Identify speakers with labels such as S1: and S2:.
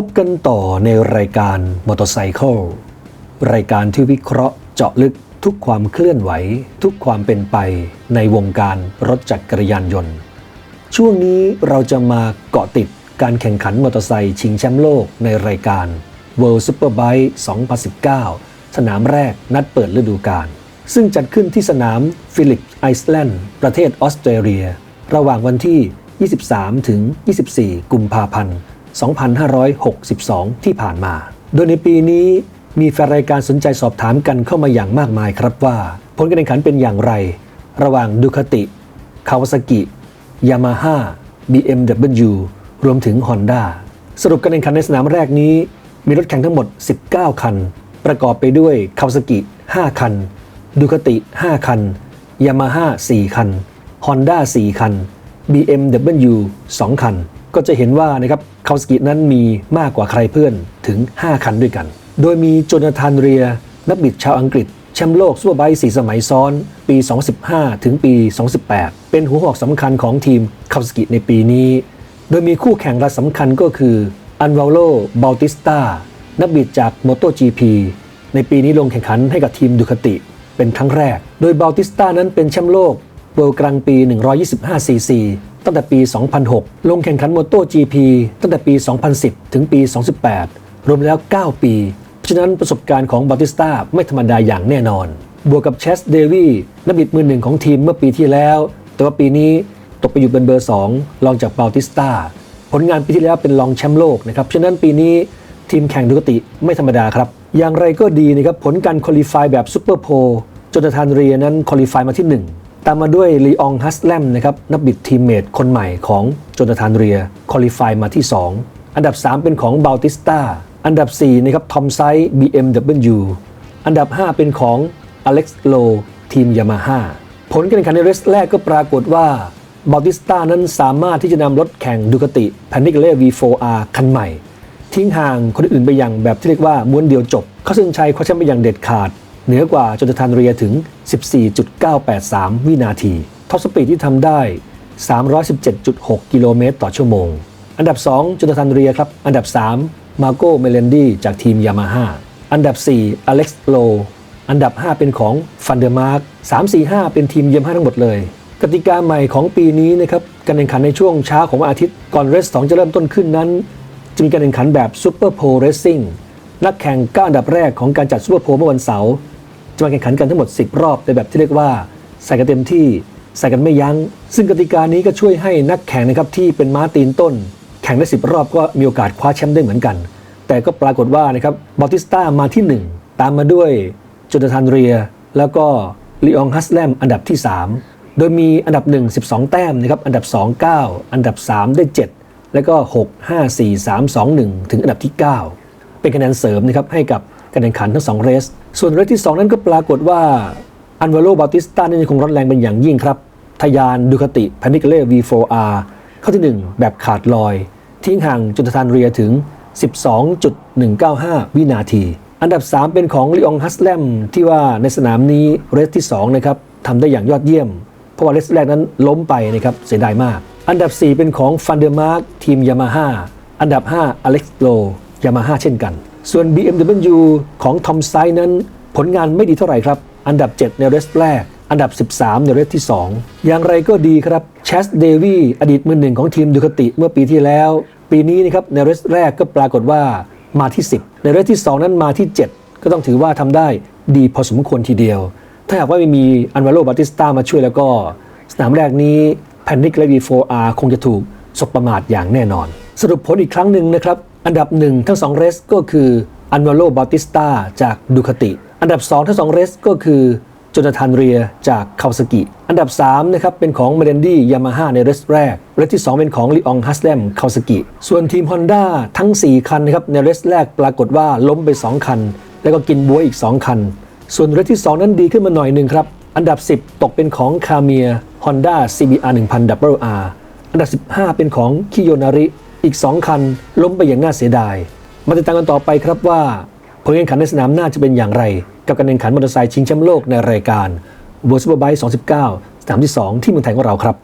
S1: พบกันต่อในรายการมอเตอร์ไซค์รายการที่วิเคราะห์เจาะลึกทุกความเคลื่อนไหว ทุกความเป็นไปในวงการรถจักรยานยนต์ ช่วงนี้เราจะมาเกาะติดการแข่งขันมอเตอร์ไซค์ชิงแชมป์โลกในรายการ World Superbike 2019 สนามแรกนัดเปิดฤดูกาลซึ่งจัดขึ้นที่สนามฟิลิปไอซ์แลนด์ประเทศออสเตรเลีย ระหว่างวันที่ 23 ถึง 24 กุมภาพันธ์ 2562 ที่ผ่านมา โดยในปีนี้มีแฟนรายการสนใจสอบถามกันเข้ามาอย่างมากมายครับว่า ผลการแข่งขันเป็นอย่างไร ระหว่างดูคติคาวาซากิยามาฮ่า BMW รวมถึง Honda สรุปการแข่งขันในสนามแรกนี้ มีรถแข่งทั้งหมด 19 คัน ประกอบไปด้วยคาวาซากิ 5 คันดูคติ 5 คันยามาฮ่า 4 คัน Honda 4 คัน BMW 2 คัน ก็จะเห็นว่านะครับคาวาซากินั้นมีมากกว่าใครเพื่อนถึง 5 คันด้วยกัน โดยมีโจนาธานเรีย นักบิดชาวอังกฤษแชมป์โลกซูเปอร์ไบค์4สมัยซ้อน ปี 2015 ถึงปี 2018 เป็นหัวหอกสำคัญของทีมคาวาซากิในปีนี้ โดยมีคู่แข่งรายสำคัญก็คืออันวาโลบาลติสตานักบิดจาก MotoGP ในปีนี้ลงแข่งขันให้กับทีมดูคติเป็นครั้งแรก โดยบาลติสตานั้นเป็นแชมป์โลก เวลด์กลางปี 125ซีซีตั้งแต่ปี 2006 ลงแข่งขัน MotoGP ตั้งแต่ปี 2010 ถึงปี 2018 รวมแล้ว 9 ปี เพราะฉะนั้นประสบการณ์ของบาติสตาไม่ธรรมดาอย่างแน่นอน บวกกับเชสเดวีนักบิดมือหนึ่งของทีมเมื่อปีที่แล้ว แต่ว่าปีนี้ตกไปอยู่เป็นเบอร์ 2 รองจากบาติสตาผลงานปีที่แล้วเป็นรองแชมป์โลกนะครับฉะนั้นปีนี้ทีมแข่งดูกติไม่ธรรมดาครับ อย่างไรก็ดีนะครับผลการคุริฟายแบบซูเปอร์โพลจนทานเรียนั้นคุริฟายมาที่ 1 ตามมาด้วยลีอองฮัสแลมนะครับนักบิดทีมเมทคนใหม่ของโจนาธานเรียคุริฟายมาที่ 2 อันดับ 3 เป็นของบาลติสตาอันดับ4นะครับทอมไซส์ BMW อันดับ 5 เป็นของอเล็กซ์โลทีมยามาฮ่าผลการแข่งขันในเรสแรกก็ปรากฏว่าบาลติสตานั้นสามารถที่จะนำรถแข่งดูคติ p a n i c l e V4R คันใหม่ ทิ้งห่างคนอื่นไปอย่างแบบที่เรียกว่าม้วนเดียวจบ เขาเส้นชัยคว้าแชมป์ไปอย่างเด็ดขาด เหนือกว่าจนทานเรียถึง 14.983 วินาที ท็อปสปีดที่ทำได้ 317.6 กิโลเมตรต่อชั่วโมง อันดับ 2จนทานเรียครับ อันดับ 3 มาโกเมเลนดี้จากทีมยามาฮ่า อันดับ 4 อเล็กซ์โล อันดับ 5 เป็นของฟันเดอร์มาร์ก3 4 5 เป็นทีมเยามาฮ่าทั้งหมดเลย กติกาใหม่ของปีนี้นะครับ การแข่งขันในช่วงเช้าของวันอาทิตย์ก่อนเรส 2 จะเริ่มต้นขึ้นนั้น จะมีการแข่งขันแบบซูเปอร์โพลเรสซิ่งนักแข่ง9อันดับแรกของการจัดซูเปอร์โพลเมื่อวันเสาร์ จะมาแข่งขันกันทั้งหมด 10 รอบในแบบที่เรียกว่าใส่กันเต็มที่ใส่กันไม่ยัง้ง ซึ่งกติกานี้ก็ช่วยให้นักแข่งนะครับที่เป็นม้าตีนต้น แข่งได้ 10 รอบก็มีโอกาสคว้าแชมป์ได้เหมือนกัน แต่ก็ปรากฏว่านะครับบอติสตามาที่ 1 ตามมาด้วยโจนาธานเรีย แล้วก็ลีอองฮัสแลมอันดับที่ 3 โดยมีอันดับ 1 12 แต้มนะครับอันดับ 2 9 อันดับ 3 ได้ 7 แล้วก็ 6 5 4 3 2 1 ถึงอันดับที่ 9 เป็นคะแนนเสริมนะครับให้กับ การแข่งขันทั้ง 2 เรส ส่วนเรสที่ 2 นั้นก็ปรากฏว่าอันวาโลบาติสตานี่ยังคงร้อนแรงเป็นอย่างยิ่งครับทยานดูคติแพนิกเล่ V4R เข้าที่ 1 แบบขาดลอย ทิ้งห่างจุดทานเรียถึง 12.195 วินาที อันดับ 3 เป็นของลีอองฮัสแลมที่ว่าในสนามนี้เรสที่2นะครับทำได้อย่างยอดเยี่ยม เพราะว่าเรสแรกนั้นล้มไปนะครับเสียดายมาก อันดับ 4 เป็นของฟันเดอร์มาร์กทีมยามาฮ่าอันดับ 5อเล็กซ์โลยามาฮ่าเช่นกัน ส่วน BMW ของทอมไซนั้น ผลงานไม่ดีเท่าไหร่ครับ อันดับ 7 ในเรสแรก อันดับ 13 ในเรสที่ 2 อย่างไรก็ดีครับเชสเดวีอดีตมือหนึ่งของทีมดูคติเมื่อปีที่แล้ว ปีนี้นะครับในเรสแรกก็ปรากฏว่ามาที่ 10 ในเรสที่ 2 นั้นมาที่ 7 ก็ต้องถือว่าทำได้ดีพอสมควรทีเดียว ถ้าหากว่าไม่มีอันวาโลบาติสตามาช่วยแล้วก็ สนามแรกนี้แพนิกและ V4R คงจะถูกสบประมาทอย่างแน่นอน สรุปผลอีกครั้งหนึ่งนะครับ อันดับ1ทั้ง2เรสก็คืออันวาโลบาติสตาจากดูคติ อันดับ2ทั้ง2เรสก็คือจนาธานเรียจากคาวสกิ อันดับ3นะครับเป็นของเมเรนดี้ยามาฮ่าในเรสแรก เรสที่ 2 เป็นของลีอองฮัสแลมคาวสกิ ส่วนทีม Honda ทั้ง 4 คันนะครับในเรสแรกปรากฏว่าล้มไป 2 คัน แล้วก็กินบัวอีก 2 คัน ส่วนเรสที่ 2 นั้นดีขึ้นมาหน่อยหนึ่งครับ อันดับ 10 ตกเป็นของคาเมีย Honda CBR 1000 WR อันดับ 15 เป็นของคิโยนาริ อีก 2 คันล้มไปอย่างน่าเสียดาย มาติดตามกันต่อไปครับว่าผลการแข่งขันในสนามหน้าจะเป็นอย่างไร กับการแข่งขันมอเตอร์ไซค์ชิงแชมป์โลกในรายการ World Superbike 2019 สนามที่ 2 ที่เมืองไทยของเราครับ